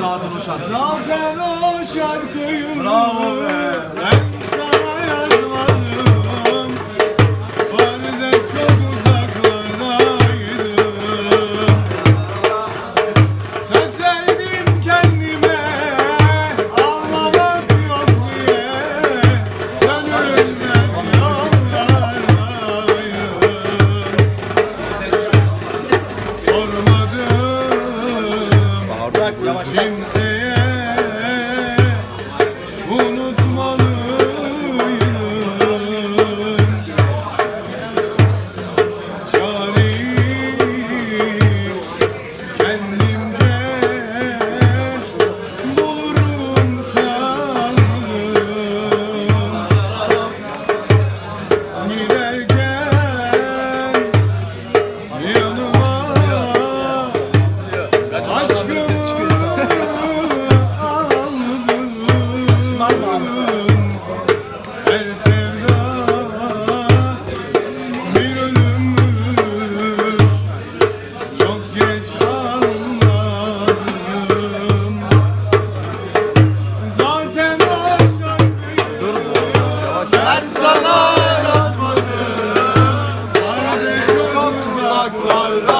Zaten o şarkı. Zaten o şarkıyı Bravo be. Kimseye unutmalıyım Çareyi kendimce bulurum sanırım Giderken yanıma Bayraklarda